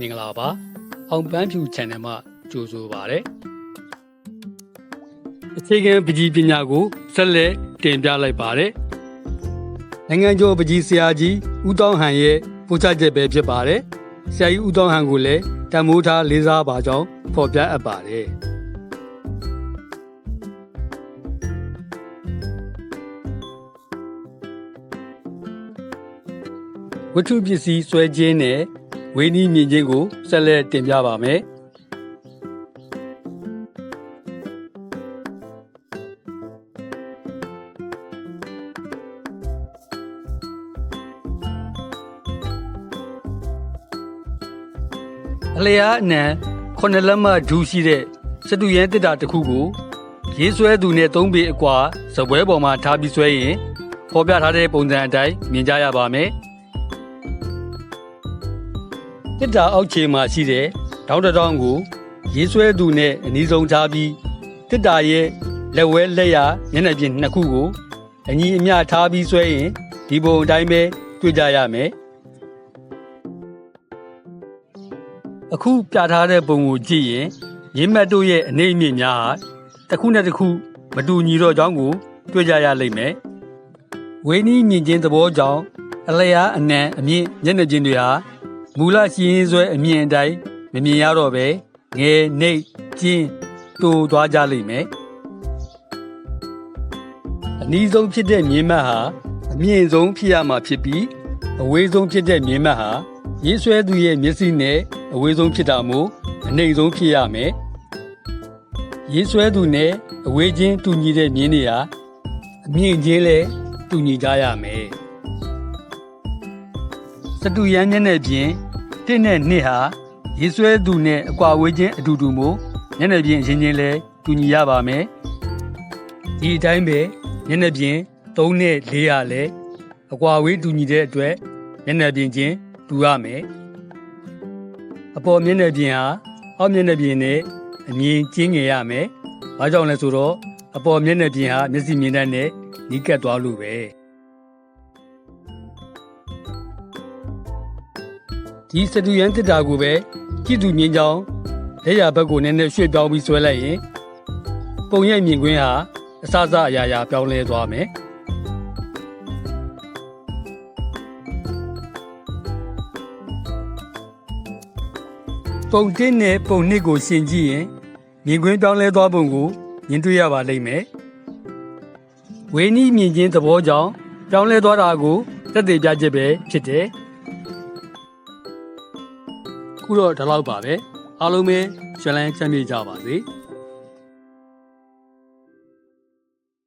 မင်္ဂလာပါအောင်ပန်းဖြူ channel မှာကြိုဆိုပါရစေအခြေခံပကြီးပညာကိုဆက်လက်တင်ပြလိုက်ပါတယ်နိုင်ငံကျော်ပကြီးဆရာကြီးဦးတောင်းဟန်ရဲ့ပို့ချချက်ပဲဖြစ်ပါတယ်ဆရာကြီးဦးတောင်းဟန်ကိုလည်းတန်မိုးထားလေးစားပါကြောင်းဖော်ပြအပ်ပါတယ်ဝတ္ထုပစ္စည်းဆွဲခြင်းနဲ့ ဝင်းနီးမြင်ခြင်းကိုဆက်လက်တင်ပြပါမယ်။အလျားအနံခုနှစ်လက်မှဒူးရှိတဲ့စတူရဲတစ်တာတစ်ခုကိုရေးဆွဲသူနဲ့သုံးပေအကွာစပွဲပေါ်မှာထားပြီးဆွဲရင်ဖော်ပြထားတဲ့ပုံစံအတိုင်းမြင်ကြရပါမယ်။ တစ်တာအောက်ခြေမှာရှိတဲ့ဒေါင်းတစ်တောင်းကိုရေးဆွဲသူနဲ့အနီးဆုံးထားပြီးတစ်တာရဲ့လက်ဝဲလက်ရမျက်နှာပြင်နှစ်ခုကိုအညီအမျှထားပြီးဆွဲရင်ဒီပုံအတိုင်းပဲတွေ့ကြရမယ်။အခုပြထားတဲ့ပုံကိုကြည့်ရင်ရင်းမှတ်တို့ရဲ့အနေအမြင့်များဟာတစ်ခုနဲ့တစ်ခုမတူညီတော့ကြောင်းကိုတွေ့ကြရလိမ့်မယ်။ဝင်းနီးမြင်ချင်းသဘောကြောင့်အလျားအနံအမြင့်မျက်နှာချင်းတွေဟာ မူလရှိရင်းဆွဲအမြင့်အတိုင်းမမြင်ရတော့ပဲငယ်နှိပ်ကျင်းတိုးသွားကြလိမ့်မယ်။အနည်းဆုံးဖြစ်တဲ့မြင်မှတ်ဟာအမြင့်ဆုံးဖြစ်ရမှာဖြစ်ပြီးအဝေးဆုံးဖြစ်တဲ့မြင်မှတ်ဟာရေးဆွဲသူရဲ့မျက်စိနဲ့အဝေးဆုံးဖြစ်တာမို့အနှိမ့်ဆုံးဖြစ်ရမယ်။ရေးဆွဲသူနဲ့အဝေးချင်းတူညီတဲ့မြင်းတွေဟာအမြင့်ချင်းလည်းတူညီကြရမယ်။စတူရန်မျက်နှာပြင် တစ်နဲ့နှစ်ဟာရေးဆွဲသူနဲ့အကွာဝေးချင်းအတူတူမို့မျက်နှာပြင်အချင်းချင်းလည်းတူညီရပါမယ်။ဒီအတိုင်းပဲမျက်နှာပြင်3နဲ့4ဟာလည်းအကွာဝေးတူညီတဲ့အတွက်မျက်နှာပြင်ချင်းတူရမယ်။အပေါ်မျက်နှာပြင်ဟာအောက်မျက်နှာပြင်နဲ့အမြင်ကျင်းငယ်ရမယ်။ဘာကြောင့်လဲဆိုတော့အပေါ်မျက်နှာပြင်ဟာမျက်စိမြင်တတ်နဲ့နီးကပ်သွားလို့ပဲ။ ဒီစတူရန်တစ်တာကိုပဲကြည့်သူမြင်ကြောင်းလက်ရဘက်ကိုနည်းနည်းရွှေ့ပြောင်းပြီးဆွဲလိုက်ရင်ပုံရိပ်မြင်ကွင်းဟာအစစအရာရာပြောင်းလဲသွားမယ်။ပုံတစ်နဲ့ပုံနှစ်ကိုရှင်ကြည့်ရင်မြင်ကွင်းပြောင်းလဲသွားပုံကိုမြင်တွေ့ရပါလိမ့်မယ်။ဝေနီးမြင်ချင်းသဘောကြောင့်ပြောင်းလဲသွားတာကိုသက်သေပြချက်ပဲဖြစ်တယ်။ ခုတော့ဒီလောက်ပါပဲ။အားလုံးပဲရှလန်းချမ်းမြေ့ကြပါစေ။